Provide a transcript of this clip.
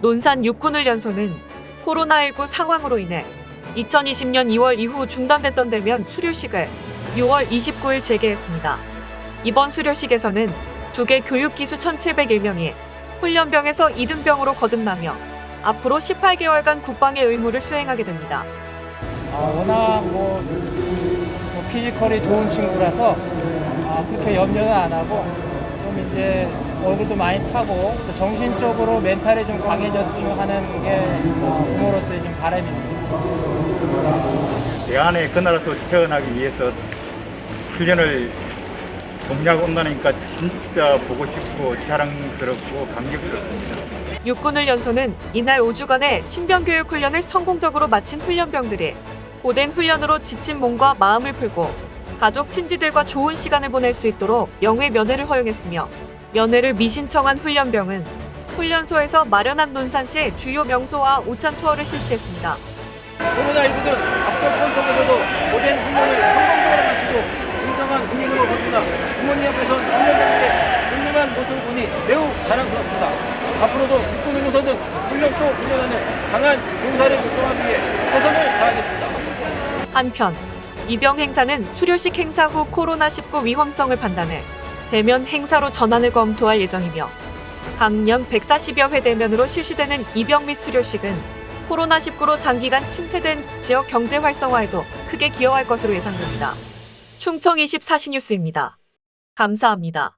논산 육군훈련소는 코로나19 상황으로 인해 2020년 2월 이후 중단됐던 대면 수료식을 6월 29일 재개했습니다. 이번 수료식에서는 두 개 교육기수 1,701명이 훈련병에서 2등병으로 거듭나며 앞으로 18개월간 국방의 의무를 수행하게 됩니다. 아, 워낙 뭐, 뭐 피지컬이 좋은 친구라서 아, 그렇게 염려는 안 하고 얼굴도 많이 타고 또 정신적으로 멘탈이 좀 강해졌으면 하는 게 어, 부모로서의 좀 바람입니다. 대안에 그 나라에서 태어나기 위해서 훈련을 동력 온다니까 진짜 보고 싶고 자랑스럽고 감격스럽습니다. 육군훈련소는 이날 5주간의 신병교육 훈련을 성공적으로 마친 훈련병들이 고된 훈련으로 지친 몸과 마음을 풀고 가족 친지들과 좋은 시간을 보낼 수 있도록 영회 면회를 허용했으며 면회를 미신청한 훈련병은 훈련소에서 마련한 논산시의 주요 명소와 오찬 투어를 실시했습니다. 코로나19 등 악조건 속에서도 고된 훈련을 성공적으로 마치고 진정한 군인으로 바꾼다. 부모님 앞에선 훈련병들의 훌륭한 모습을 보니 매우 자랑스럽습니다. 앞으로도 육군 훈련소든 훈련 또 훈련하는 강한 용사를 육성하기 위해 최선을 다하겠습니다. 한편 이병 행사는 수료식 행사 후 코로나19 위험성을 판단해 대면 행사로 전환을 검토할 예정이며 강년 140여 회 대면으로 실시되는 입영 및 수료식은 코로나19로 장기간 침체된 지역 경제 활성화에도 크게 기여할 것으로 예상됩니다. 충청 24시 뉴스입니다. 감사합니다.